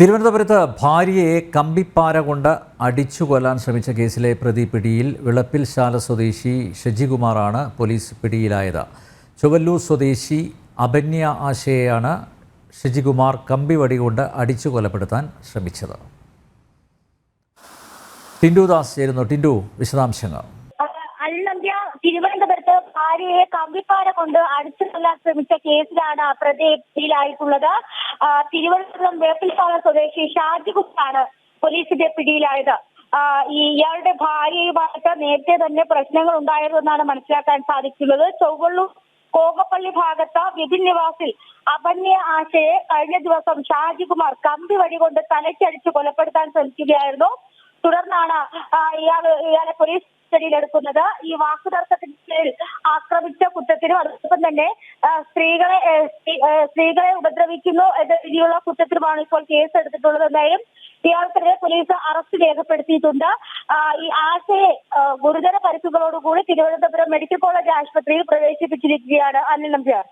തിരുവനന്തപുരത്ത് ഭാര്യയെ കമ്പിപ്പാര കൊണ്ട് അടിച്ചു കൊല്ലാൻ ശ്രമിച്ച കേസിലെ പ്രതി പിടിയിൽ വിളപ്പിൽ ശാല സ്വദേശി ഷജികുമാറാണ് പോലീസ് പിടിയിലായത്. ചുവല്ലൂർ സ്വദേശി അഭന്യ ആശയെയാണ് ഷജികുമാർ കമ്പിവടി കൊണ്ട് അടിച്ചു കൊലപ്പെടുത്താൻ ശ്രമിച്ചത്. ടിൻഡു ദാസ് ചേരുന്നു ടിൻഡു വിശദാംശങ്ങൾ. ഭാര്യയെ കമ്പിപ്പാര കൊണ്ട് അടിച്ചു കൊല്ലാൻ ശ്രമിച്ച കേസിലാണ് പ്രതി പിടിയിലായിട്ടുള്ളത്. ആ, തിരുവനന്തപുരം വേപ്പിൽപ്പാറ സ്വദേശി ഷാജിഗുപ്താണ് പോലീസിന്റെ പിടിയിലായത്. ഇയാളുടെ ഭാര്യയുമായിട്ട് നേരത്തെ തന്നെ പ്രശ്നങ്ങൾ ഉണ്ടായിരുന്നെന്നാണ് മനസ്സിലാക്കാൻ സാധിക്കുന്നത്. ചൊവ്വള്ളൂർ കോകപ്പള്ളി ഭാഗത്ത് വിപിൻ നിവാസിൽ അപന്യ ആശയെ കഴിഞ്ഞ ദിവസം ഷാജികുമാർ കമ്പി വടി കൊണ്ട് തലയ്ക്കടിച്ച് കൊലപ്പെടുത്താൻ ശ്രമിക്കുകയായിരുന്നു. തുടർന്നാണ് ഇയാൾ ഇയാളെ പോലീസ് കസ്റ്റഡിയിലെടുക്കുന്നത് ഈ വാക്കുതർക്കത്തിന് ആക്രമിച്ച കുറ്റത്തിനും അതോടൊപ്പം തന്നെ സ്ത്രീകളെ സ്ത്രീകളെ ഉപദ്രവിക്കുന്നു എന്ന രീതിയിലുള്ള കുറ്റത്തിനുമാണ് ഇപ്പോൾ കേസ് എടുത്തിട്ടുള്ളത്. എന്തായാലും ഇയാൾക്കെതിരെ പോലീസ് അറസ്റ്റ് രേഖപ്പെടുത്തിയിട്ടുണ്ട്. ഈ ആശയെ ഗുരുതര പരിക്കുകളോടുകൂടി തിരുവനന്തപുരം മെഡിക്കൽ കോളേജ് ആശുപത്രിയിൽ പ്രവേശിപ്പിച്ചിരിക്കുകയാണ് അനിൽ നമ്പ്യാർ.